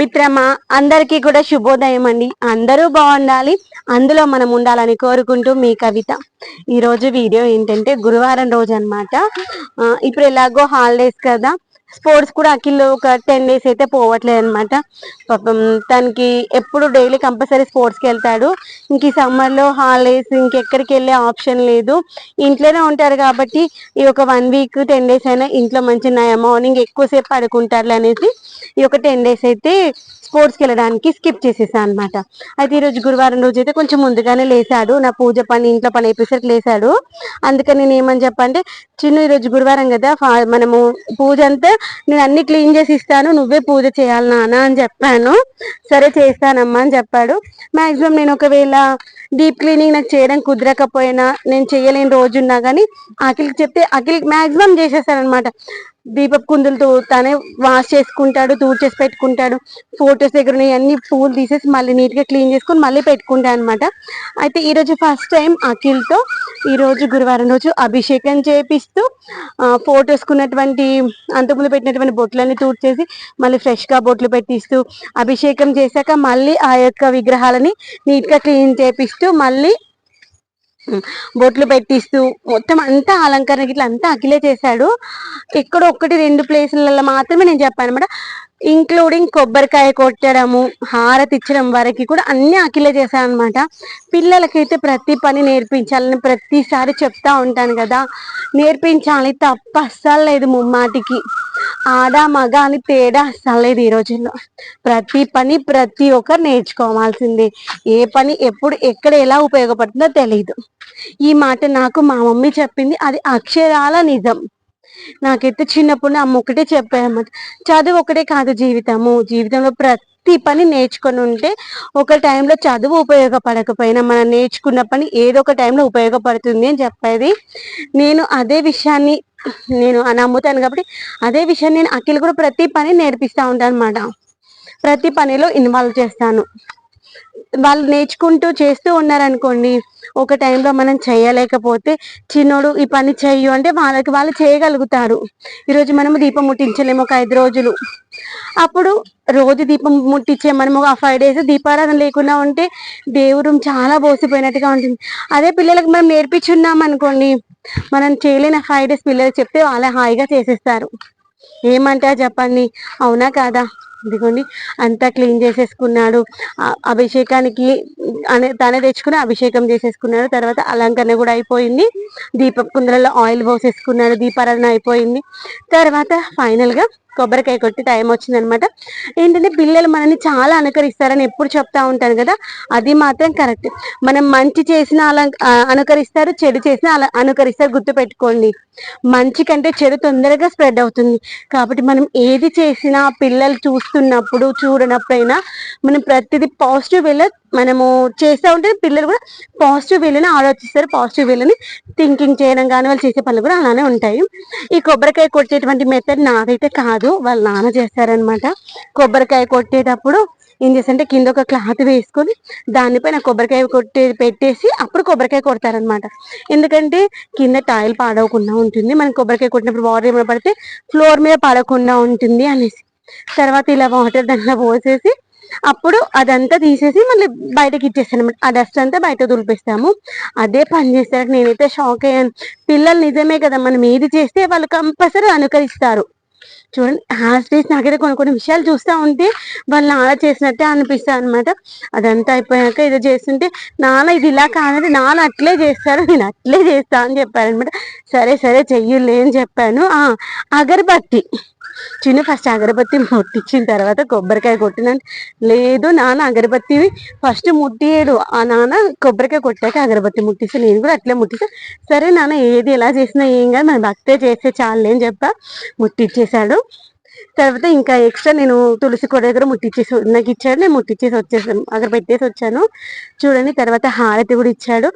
మిత్రమా అందరికీ కూడా శుభోదయం అండి. అందరూ బాగుండాలి. అందులో మనం ఉండాలని కోరుకుంటూ మీ కవిత. ఈరోజు వీడియో ఏంటంటే గురువారం రోజు అనమాట ఇప్పుడు ఎలాగో హాలిడేస్ కదా. స్పోర్ట్స్ కూడా అఖిల్ ఒక టెన్ డేస్ అయితే పోవట్లేదు అనమాట పాపం తనకి ఎప్పుడు డైలీ కంపల్సరీ స్పోర్ట్స్కి వెళ్తాడు. ఇంక ఈ సమ్మర్లో హాలిడేస్ ఇంకెక్కడికి వెళ్ళే ఆప్షన్ లేదు. ఇంట్లోనే ఉంటారు కాబట్టి ఈ ఒక వన్ వీక్ టెన్ డేస్ అయినా ఇంట్లో మంచి మార్నింగ్ ఎక్కువసేపు పడుకుంటారు అనేసి ఈ ఒక టెన్ డేస్ అయితే స్పోర్ట్స్కి వెళ్ళడానికి స్కిప్ చేసేసాను అనమాట అయితే ఈరోజు గురువారం రోజు అయితే కొంచెం ముందుగానే లేచాడు నా పూజ పని ఇంట్లో పని అయిపోయేసరికి లేచాడు అందుకని నేను ఏమని చెప్పంటే చిన్న ఈరోజు గురువారం కదా మనము పూజ అంతా నేను అన్ని క్లీన్ చేసి ఇస్తాను నువ్వే పూజ చేయాలి నాన్న అని చెప్పాను. సరే చేస్తానమ్మా అని చెప్పాడు. మాక్సిమం నేను ఒకవేళ డీప్ క్లీనింగ్ నాకు చేయడం కుదరకపోయినా నేను చేయలేని రోజున్నా కానీ అఖిల్కి చెప్తే అఖిల్ మాక్సిమం చేసేస్తానమాట దీపపు కుందులు తనే వాష్ చేసుకుంటాడు చేసి పెట్టుకుంటాడు. ఫొటోస్ దగ్గర అన్ని పూలు తీసేసి మళ్ళీ నీట్గా క్లీన్ చేసుకొని మళ్ళీ పెట్టుకుంటాను అనమాట అయితే ఈరోజు ఫస్ట్ టైం అఖిల్తో ఈరోజు గురువారం రోజు అభిషేకం చేపిస్తూ ఫోటోస్కున్నటువంటి అంతకుముందు పెట్టినటువంటి బొట్లన్నీ తూర్చేసి మళ్ళీ ఫ్రెష్గా బొట్లు పెట్టిస్తూ అభిషేకం చేశాక మళ్ళీ ఆ యొక్క విగ్రహాలని నీట్గా క్లీన్ చేపిస్తూ మళ్ళీ బొట్లు పెట్టిస్తూ మొత్తం అంతా అలంకరణ ఇట్లా అంతా అఖిలే చేశాడు. ఇక్కడ ఒకటి రెండు ప్లేసులలో మాత్రమే నేను చెప్పాను అనమాట ఇంక్లూడింగ్ కొబ్బరికాయ కొట్టడము హారతి ఇచ్చడం వరకు కూడా అన్ని అఖిలే చేశాను అనమాట పిల్లలకైతే ప్రతి పని నేర్పించాలని ప్రతిసారి చెప్తా ఉంటాను కదా. నేర్పించాలి తప్ప అస్సలు లేదు ముమ్మాటికి. ఆడ మగ అని తేడా అసలేదు ఈ రోజుల్లో. ప్రతి పని ప్రతి ఒక్కరు నేర్చుకోవాల్సిందే. ఏ పని ఎప్పుడు ఎక్కడ ఎలా ఉపయోగపడుతుందో తెలియదు ఈ మాట నాకు మా మమ్మీ చెప్పింది అది అక్షరాల నిజం. నాకైతే చిన్నప్పుడు అమ్మ ఒకటే చెప్పారన్నమాట చదువు ఒకటే కాదు జీవితము. జీవితంలో ప్రతి ప్రతి పని నేర్చుకొని ఉంటే ఒక టైంలో చదువు ఉపయోగపడకపోయినా మనం నేర్చుకున్న పని ఏదో ఒక టైంలో ఉపయోగపడుతుంది అని చెప్పేది. నేను అదే విషయాన్ని నేను నమ్ముతాను కాబట్టి అదే విషయాన్ని నేను అఖిల్ కూడా ప్రతి పని నేర్పిస్తూ ఉంటాను అనమాట ప్రతి పనిలో ఇన్వాల్వ్ చేస్తాను. వాళ్ళు నేర్చుకుంటూ చేస్తూ ఉన్నారనుకోండి ఒక టైంలో మనం చేయలేకపోతే చిన్నోడు ఈ పని చెయ్యు అంటే వాళ్ళకి వాళ్ళు చేయగలుగుతారు. ఈరోజు మనము దీపం ముట్టించలేము ఒక ఐదు రోజులు. అప్పుడు రోజు దీపం ముట్టించే మనము ఆ ఫైవ్ డేస్ దీపారాధన లేకుండా ఉంటే దేవుడు చాలా బోసిపోయినట్టుగా ఉంటుంది. అదే పిల్లలకు మనం నేర్పించున్నాం అనుకోండి మనం చేయలేని ఫైవ్ డేస్ పిల్లలకు చెప్తే వాళ్ళే హాయిగా చేసేస్తారు. ఏమంటా చెప్పండి? అవునా కాదా? ఇదిగోండి అంతా క్లీన్ చేసేసుకున్నాడు. అభిషేకానికి అనే తనే తెచ్చుకుని అభిషేకం చేసేసుకున్నాడు. తర్వాత అలంకరణ కూడా అయిపోయింది. దీప కుందరలో ఆయిల్ పోసేసుకున్నాడు. దీపారాధన అయిపోయింది. తర్వాత ఫైనల్గా కొబ్బరికాయ కొట్టి టైం వచ్చిందనమాట. ఏంటంటే పిల్లలు మనల్ని చాలా అనుకరిస్తారని ఎప్పుడు చెప్తా ఉంటాను కదా అది మాత్రం కరెక్ట్. మనం మంచి చేసిన అలా అనుకరిస్తారు చెడు చేసిన అలా అనుకరిస్తారు గుర్తు పెట్టుకోండి మంచి కంటే చెడు తొందరగా స్ప్రెడ్ అవుతుంది. కాబట్టి మనం ఏది చేసినా పిల్లలు చూస్తున్నప్పుడు చూడనప్పుడైనా మనం ప్రతిదీ పాజిటివ్ వెళ్ళ మనము చేస్తూ ఉంటే పిల్లలు కూడా పాజిటివ్ వేలని ఆలోచిస్తారు పాజిటివ్ వేలని థింకింగ్ చేయడం కానీ వాళ్ళు చేసే పనులు కూడా అలానే ఉంటాయి. ఈ కొబ్బరికాయ కొట్టేటువంటి మెథడ్ నాదైతే కాదు వాళ్ళ నాన్న చేస్తారనమాట కొబ్బరికాయ కొట్టేటప్పుడు ఏం చేస్తారంటే కింద ఒక క్లాత్ వేసుకొని దానిపైన కొబ్బరికాయ కొట్టే పెట్టేసి అప్పుడు కొబ్బరికాయ కొడతారనమాట ఎందుకంటే కింద టైల్ పాడవకుండా ఉంటుంది. మనం కొబ్బరికాయ కొట్టినప్పుడు వాటర్ ఏమైనా పడితే ఫ్లోర్ మీద పడకుండా ఉంటుంది అనేసి. తర్వాత ఇలా వాటర్ దాంట్లో పోసేసి అప్పుడు అదంతా తీసేసి మళ్ళీ బయటకి ఇచ్చేస్తాను అనమాట ఆ డస్ట్ అంతా బయట దులిపిస్తాము. అదే పని చేస్తారు నేనైతే షాక్ అయ్యాను. పిల్లలు నిజమే కదా మనం ఏది చేస్తే వాళ్ళు కంపల్సరీ అనుకరిస్తారు. చూడండి ఆ స్టేజ్ నాకైతే కొన్ని కొన్ని విషయాలు చూస్తూ ఉంటే వాళ్ళు నాన్న చేసినట్టే అనిపిస్తుంది అనమాట అదంతా అయిపోయాక ఏదో చేస్తుంటే నాన్న ఇది ఇలా కాదంటే నాన్న అట్లే చేస్తారు నేను అట్లే చేస్తా అని చెప్పారనమాట సరే సరే చెయ్యులే అని చెప్పాను. అగరబత్తి. చిన్న ఫస్ట్ అగరబత్తి ముట్టించిన తర్వాత కొబ్బరికాయ కొట్టినంటే లేదు నాన్న అగరబత్తి ఫస్ట్ ముట్టియడు. ఆ నాన్న కొబ్బరికాయ కొట్టాక అగరబత్తి ముట్టిస్తే. నేను కూడా అట్లే ముట్టిస్తా. సరే నాన్న ఏది ఎలా చేసినా ఏం కాదు. మన భక్తే చేస్తే చాలు అని చెప్ప. ముట్టిచ్చేసాడు. తర్వాత ఇంకా ఎక్స్ట్రా నేను తులసి కొడ దగ్గర ముట్టించేసి నాకు ఇచ్చాడు. నేను ముట్టించేసి వచ్చేసాను. అక్కడ పెట్టేసి వచ్చాను. చూడండి తర్వాత హారతి కూడా ఇచ్చాడు.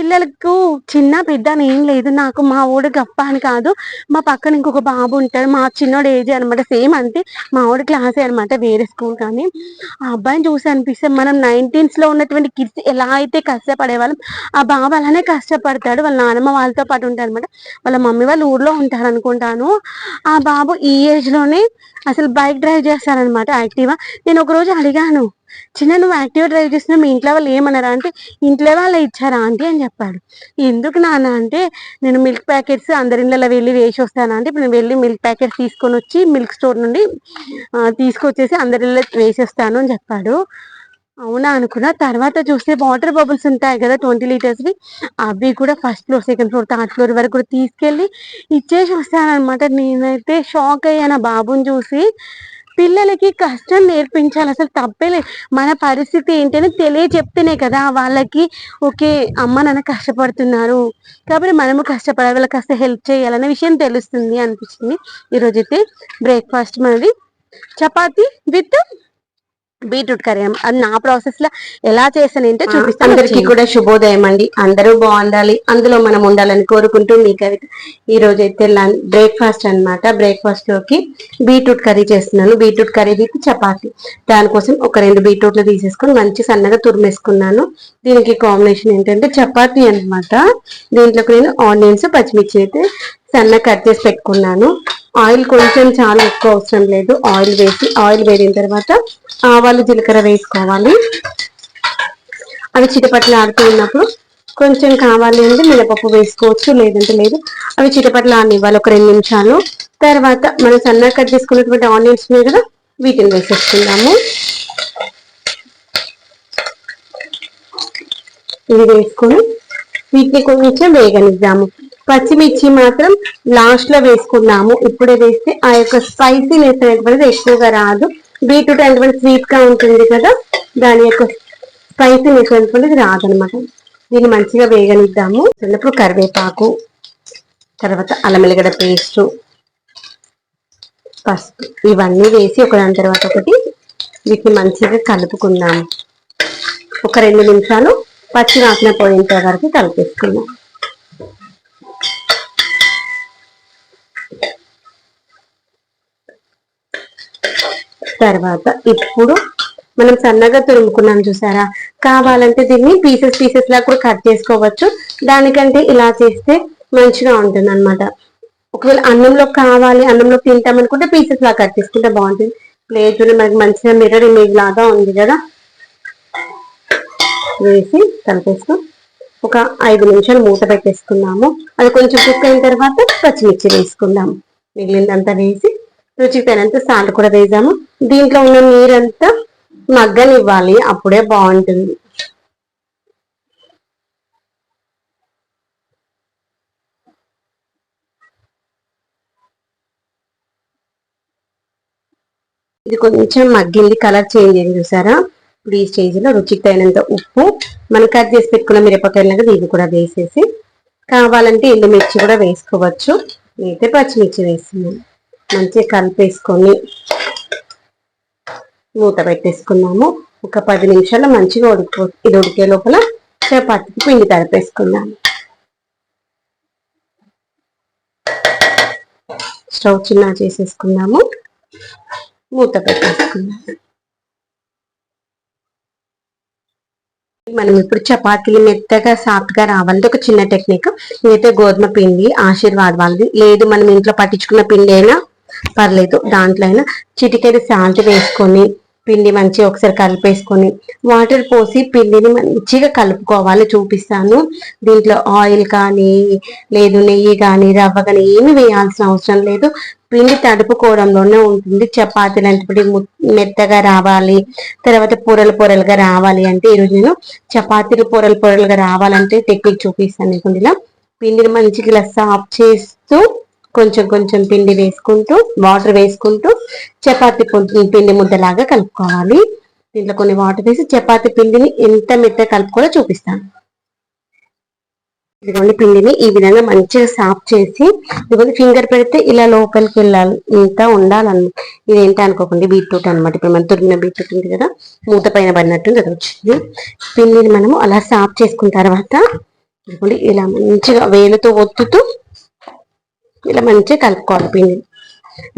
పిల్లలకు చిన్న పెద్ద అని ఏం లేదు నాకు మా ఊడు గప్ప అని కాదు. మా పక్కన ఇంకొక బాబు ఉంటాడు మా చిన్నోడు ఏజ్ అనమాట సేమ్ అంతే. మా ఊడి క్లాసే అనమాట వేరే స్కూల్ కానీ. ఆ అబ్బాయిని చూసి అనిపిస్తే మనం నైన్టీన్స్లో ఉన్నటువంటి కిడ్స్ ఎలా అయితే కష్టపడేవాళ్ళం ఆ బాబు అలానే కష్టపడతాడు. వాళ్ళ నాన్నమ్మ వాళ్ళతో పాటు ఉంటారు అనమాట వాళ్ళ మమ్మీ వాళ్ళు ఊర్లో ఉంటారు అనుకుంటాను. ఆ బాబు ఈ ఏజ్లోనే అసలు బైక్ డ్రైవ్ చేస్తారనమాట యాక్టివా. నేను ఒక రోజు అడిగాను చిన్న నువ్వు యాక్టివ్ డ్రైవ్ చేసినా మీ ఇంట్లో వాళ్ళు ఏమన్నారా అంటే ఇంట్లో వాళ్ళే ఇచ్చారా ఆంటీ? అని చెప్పాడు. ఎందుకు నాన్న? అంటే నేను మిల్క్ ప్యాకెట్స్ అందరి ఇళ్ళలో వెళ్ళి వేసి వస్తాను? అంటే ఇప్పుడు నేను వెళ్ళి మిల్క్ ప్యాకెట్స్ తీసుకొని వచ్చి మిల్క్ స్టోర్ నుండి తీసుకొచ్చేసి అందరి ఇళ్ళ వేసేస్తాను అని చెప్పాడు. అవునా అనుకున్నా. తర్వాత చూస్తే వాటర్ బబుల్స్ ఉంటాయి కదా ట్వంటీ లీటర్స్వి. అవి కూడా first floor second floor third floor వరకు కూడా తీసుకెళ్ళి ఇచ్చేసి వస్తానమాట నేనైతే షాక్ అయ్యాను బాబుని చూసి. పిల్లలకి కష్టం నేర్పించాలి. అసలు తప్పేలే మన పరిస్థితి ఏంటని తెలియ చెప్తేనే కదా వాళ్ళకి ఓకే అమ్మ నాన్న కష్టపడుతున్నారు. కాబట్టి మనము కష్టపడాలి వాళ్ళకి కాస్త హెల్ప్ చేయాలనే విషయం తెలుస్తుంది అనిపించింది ఈరోజైతే బ్రేక్ఫాస్ట్ మనది. చపాతి విత్ బీట్రూట్ కర్రీ అది నా ప్రాసెస్లో ఎలా ఏంటో చూపిస్తాను అందరికీ కూడా శుభోదయం అండి. అందరూ బాగుండాలి. అందులో మనం ఉండాలని కోరుకుంటూ మీ కవిత ఈ రోజు అయితే బ్రేక్ఫాస్ట్ అన్నమాట. బ్రేక్ఫాస్ట్లోకి బీట్రూట్ కర్రీ చేస్తున్నాను. Beetroot curry with chapati. దానికోసం ఒక రెండు బీట్రూట్లు తీసేసుకొని మంచి సన్నగా తురిమేసుకున్నాను. దీనికి కాంబినేషన్ ఏంటంటే చపాతి అన్నమాట. దీంట్లోకి నేను ఆనియన్స్ పచ్చిమిర్చి అయితే సన్నగా కట్ చేసి పెట్టుకున్నాను. ఆయిల్ కొంచెం చాలా ఎక్కువ అవసరం లేదు. ఆయిల్ వేసి ఆయిల్ వేడిన తర్వాత ఆవాలు జీలకర్ర వేసుకోవాలి. అవి చిటపట్లు ఆడుతూ ఉన్నప్పుడు కొంచెం కావాలి అంటే మినపప్పు వేసుకోవచ్చు లేదంటే లేదు. అవి చిటపట్లు ఆనివ్వాలి ఒక రెండు నిమిషాలు. తర్వాత మనం సన్నగా కట్ చేసుకున్నటువంటి ఆనియన్స్ మీద కూడా వీటిని వేసేసుకుందాము. ఇవి వేసుకొని వీటిని కొంచెం వేగనిద్దాము. పచ్చిమిర్చి మాత్రం లాస్ట్లో వేసుకున్నాము. ఇప్పుడే వేస్తే ఆ యొక్క స్పైసీనెస్ అనేటువంటిది ఎక్కువగా రాదు. బీట్రూట్ అనేటువంటి స్వీట్గా ఉంటుంది కదా దాని యొక్క స్పైసీనెస్ అనేటువంటిది రాదనమాట దీన్ని మంచిగా వేగనిద్దాము. చిన్నప్పుడు కరివేపాకు తర్వాత అల్లం పేస్ట్ పసుపు ఇవన్నీ వేసి ఒకదాని తర్వాత ఒకటి వీటిని మంచిగా కలుపుకుందాము. ఒక రెండు నిమిషాలు పచ్చి వాసన పోయేంత వరకు కలిపేసుకుందాం. తర్వాత ఇప్పుడు మనం సన్నగా తురుముకున్నాం చూసారా? కావాలంటే దీన్ని పీసెస్ పీసెస్ లా కూడా కట్ చేసుకోవచ్చు. దానికంటే ఇలా చేస్తే మంచిగా ఉంటుంది అనమాట ఒకవేళ అన్నంలో కావాలి అన్నంలో తింటాం అనుకుంటే పీసెస్ లా కట్ చేసుకుంటే బాగుంటుంది. ప్లేట్ మనకి మంచిగా మిర్రర్ ఇమేజ్ లాగా ఉంది కదా. వేసి కలిపేస్తాం ఒక ఐదు నిమిషాలు మూత పెట్టేసుకున్నాము. అది కొంచెం కుక్ అయిన తర్వాత పచ్చిమిర్చి వేసుకుందాం. మిగిలిందంతా వేసి రుచికి తగినంత సాల్ట్ కూడా వేసాము. దీంట్లో ఉన్న నీరంతా మగ్గనివ్వాలి అప్పుడే బాగుంటుంది. ఇది కొంచెం మగ్గింది కలర్ చేంజ్ అయింది చూసారా? ఇప్పుడు ఈ స్టేజ్లో రుచికి తగినంత ఉప్పు మనం కట్ చేసి పెట్టుకున్న మిరపకాయలు కదా ఇది కూడా వేసేసి కావాలంటే ఎండుమిర్చి కూడా వేసుకోవచ్చు. నేనైతే పచ్చిమిర్చి వేస్తున్నాను. మంచిగా కలిపేసుకొని మూత పెట్టేసుకున్నాము. ఒక పది నిమిషాలు మంచిగా ఉడికి ఇది ఉడికే లోపల చపాతీకి పిండి తడిపేసుకున్నాము స్టవ్ చిన్న చేసేసుకున్నాము. మూత పెట్టేసుకున్నాము మనం ఇప్పుడు చపాతీలు మెత్తగా సాఫ్ట్గా రావాలి రావాలంటే ఒక చిన్న టెక్నిక్. ఇదైతే గోధుమ పిండి ఆశీర్వాద్ వాళ్ళది. లేదు మనం ఇంట్లో పట్టించుకున్న పిండి అయినా పర్లేదు దాంట్లో అయినా చిటికెడు సాల్ట్ వేసుకొని పిండి మంచిగా ఒకసారి కలిపేసుకొని వాటర్ పోసి పిండిని మంచిగా కలుపుకోవాలి చూపిస్తాను. దీంట్లో ఆయిల్ కానీ లేదు నెయ్యి కానీ రవ్వ కానీ ఏమి వేయాల్సిన అవసరం లేదు. పిండి తడుపుకోవడంలోనే ఉంటుంది. చపాతీలు అంటే మెత్తగా రావాలి. తర్వాత పొరలు పొరలుగా రావాలి అంటే ఈరోజు నేను చపాతీలు పొరలు పొరలుగా రావాలంటే టెక్నిక్ చూపిస్తాను మీకు ఇలా పిండిని మంచిగా ఇలా సాఫ్ చేస్తూ కొంచెం కొంచెం పిండి వేసుకుంటూ వాటర్ వేసుకుంటూ చపాతి పొద్దు- పిండి ముద్దలాగా కలుపుకోవాలి. దీంట్లో కొన్ని వాటర్ వేసి చపాతి పిండిని ఎంత మెత్త కలుపుకోవాలో చూపిస్తాను. ఇదిగోండి పిండిని ఈ విధంగా మంచిగా సాఫ్ చేసి ఇదిగోండి ఫింగర్ పెడితే ఇలా లోపలికి వెళ్ళాలి. ఇంత ఉండాలన్న ఇదేంటి అనుకోకండి బీట్రూట్ అనమాట ఇప్పుడు మనం తురిమిన బీట్రూట్ ఉంది కదా మూత పైన పడినట్టు కదా వచ్చింది. పిండిని మనము అలా సాఫ్ చేసుకున్న తర్వాత ఇదిగోండి ఇలా మంచిగా వేలుతో ఒత్తుతూ ఇలా మంచిగా కలుపుకోవాలి పిండి.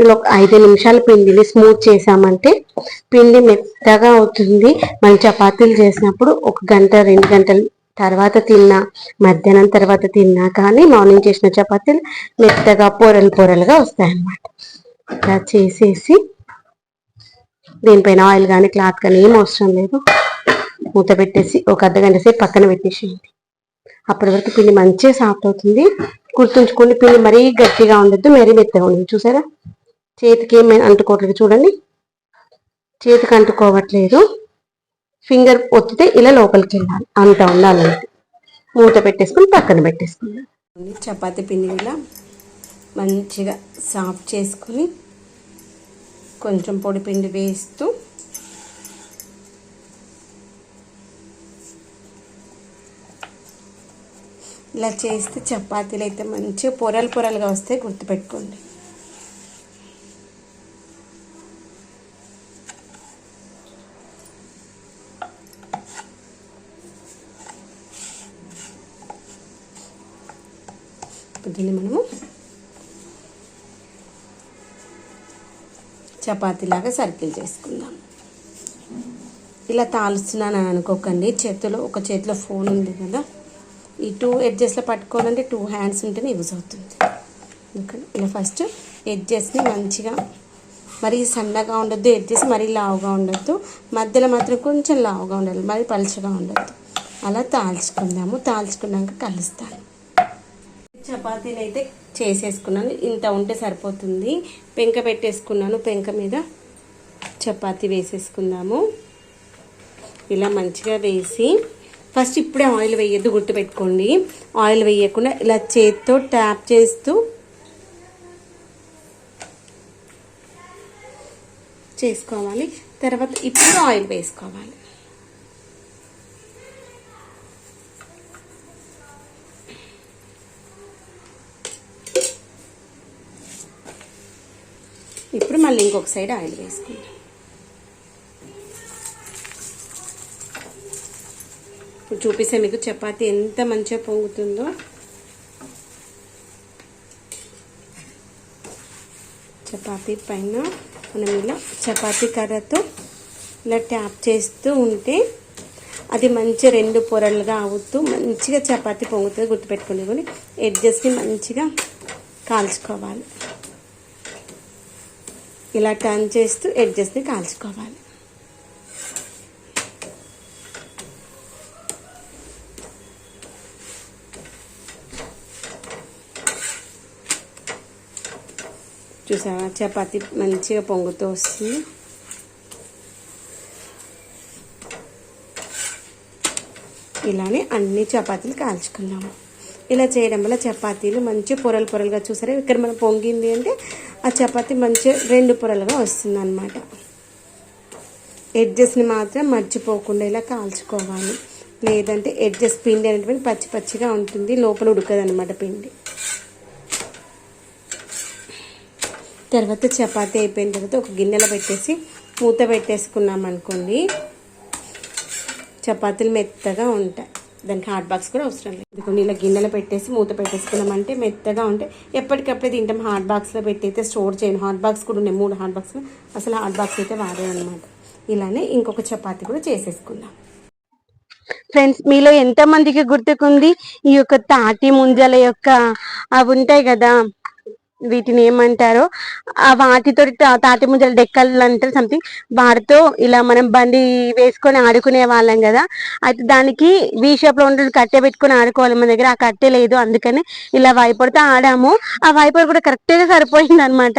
ఇలా ఒక ఐదు నిమిషాలు పిండిని స్మూత్ చేసామంటే పిండి మెత్తగా అవుతుంది. మన చపాతీలు చేసినప్పుడు ఒక గంట రెండు గంటలు తర్వాత తిన్నా మధ్యాహ్నం తర్వాత తిన్నా కానీ మార్నింగ్ చేసిన చపాతీలు మెత్తగా పొరలు పొరలుగా వస్తాయన్నమాట. ఇలా చేసేసి దీనిపైన ఆయిల్ కానీ క్లాత్ కానీ ఏం అవసరం లేదు. మూత పెట్టేసి ఒక అర్ధ గంట సేపు పక్కన పెట్టేసేయండి. అప్పటి వరకు పిండి మంచిగా సాఫ్ట్ అవుతుంది. గుర్తుంచుకోండి పిండి మరీ గట్టిగా ఉండద్దు మరీ మెత్తగా ఉండదు చూసారా? చేతికి ఏమి అంటుకోవట్లేదు చూడండి. చేతికి అంటుకోవట్లేదు. ఫింగర్ ఒత్తితే ఇలా లోపలికి వెళ్ళాలి. అంత ఉండాలంటే మూత పెట్టేసుకుని పక్కన పెట్టేసుకుందాం చపాతీ పిండి ఇలా మంచిగా సాఫ్ట్ చేసుకుని కొంచెం పొడి పిండి వేస్తూ ఇలా చేస్తే చపాతీలు అయితే మంచిగా పొరలు పొరలుగా వస్తాయి గుర్తుపెట్టుకోండి. దీన్ని మనము చపాతీలాగా సర్కిల్ చేసుకుందాం. ఇలా తాలుస్తున్నాను అని అనుకోకండి. చేతిలో ఒక చేతిలో ఫోన్ ఉంది కదా. ఈ టూ ఎడ్జెస్లో పట్టుకోవాలంటే టూ హ్యాండ్స్ ఉంటేనే యూజ్ అవుతుంది. ఎందుకంటే ఇలా ఫస్ట్ ఎడ్జెస్ని మంచిగా మరీ సన్నగా ఉండొద్దు ఎడ్జెస్ మరీ లావుగా ఉండొద్దు. మధ్యలో మాత్రం కొంచెం లావుగా ఉండాలి మరీ పలుచగా ఉండొద్దు. అలా తాల్చుకుందాము. తాల్చుకున్నాక కలుస్తాను. చపాతీలు అయితే చేసేసుకున్నాను. ఇంత ఉంటే సరిపోతుంది. పెంక పెట్టేసుకున్నాను. పెంక మీద చపాతీ వేసేసుకుందాము. ఇలా మంచిగా వేసి ఫస్ట్ ఇప్పుడే ఆయిల్ వేయద్దు గుర్తుపెట్టుకోండి. ఆయిల్ వేయకుండా ఇలా చేత్తో ట్యాప్ చేస్తూ చేసుకోవాలి. తర్వాత ఇప్పుడు ఆయిల్ వేసుకోవాలి. ఇప్పుడు మళ్ళీ ఇంకొక సైడ్ ఆయిల్ వేసుకుంటాం ఇప్పుడు చూపిస్తే మీకు చపాతీ ఎంత మంచిగా పొంగుతుందో. చపాతీ పైన మనం ఇలా చపాతీ కర్రతో ఇలా ట్యాప్ చేస్తూ ఉంటే అది మంచి రెండు పొరలుగా అవుతూ మంచిగా చపాతీ పొంగుతుంది గుర్తుపెట్టుకుని కొని ఎడ్జస్ట్ని మంచిగా కాల్చుకోవాలి. ఇలా టర్న్ చేస్తూ ఎడ్జస్ట్ని కాల్చుకోవాలి. చూసారా చపాతి మంచిగా పొంగుతూ వస్తుంది. ఇలానే అన్ని చపాతీలు కాల్చుకున్నాము. ఇలా చేయడం వల్ల చపాతీలు మంచి పొరలు పొరలుగా చూసారా? ఇక్కడ మనం పొంగింది అంటే ఆ చపాతీ మంచి రెండు పొరలుగా వస్తుంది అనమాట ఎడ్జెస్ని మాత్రం మర్చిపోకుండా ఇలా కాల్చుకోవాలి. లేదంటే ఎడ్జెస్ పిండి అనేటువంటి పచ్చి పచ్చిగా ఉంటుంది లోపల ఉడకదు అనమాట పిండి. తర్వాత చపాతీ అయిపోయిన తర్వాత ఒక గిన్నెలో పెట్టేసి మూత పెట్టేసుకున్నాం అనుకోండి. చపాతీలు మెత్తగా ఉంటాయి. దానికి హాట్ బాక్స్ కూడా అవసరం లేదు. ఇదిగోండి ఇలా గిన్నెలో పెట్టేసి మూత పెట్టేసుకున్నామంటే మెత్తగా ఉంటే ఎప్పటికప్పుడే తింటాం. హాట్ బాక్స్లో పెట్టి అయితే స్టోర్ చేయను. హాట్ బాక్స్ కూడా ఉన్నాయి. మూడు హాట్ బాక్స్ అసలు హాట్ బాక్స్ అయితే వాడేయనమాట ఇలానే ఇంకొక చపాతీ కూడా చేసేసుకుందాం. ఫ్రెండ్స్ మీలో ఎంతమందికి గుర్తుకుంది? ఈ యొక్క తాటి ముంజల యొక్క అవి ఉంటాయి కదా? వీటిని ఏమంటారో ఆ వాటితో తాటి ముంజల డెక్కలు అంటారు సంథింగ్ వాటితో ఇలా మనం బండి వేసుకొని ఆడుకునే వాళ్ళం కదా. అయితే దానికి వీ షేప్లో ఉండే కట్టె పెట్టుకొని ఆడుకోవాలి మన దగ్గర. ఆ కట్టె లేదు అందుకని ఇలా వైపడితే ఆడాము. ఆ వైపడి కూడా కరెక్ట్గా సరిపోయింది అనమాట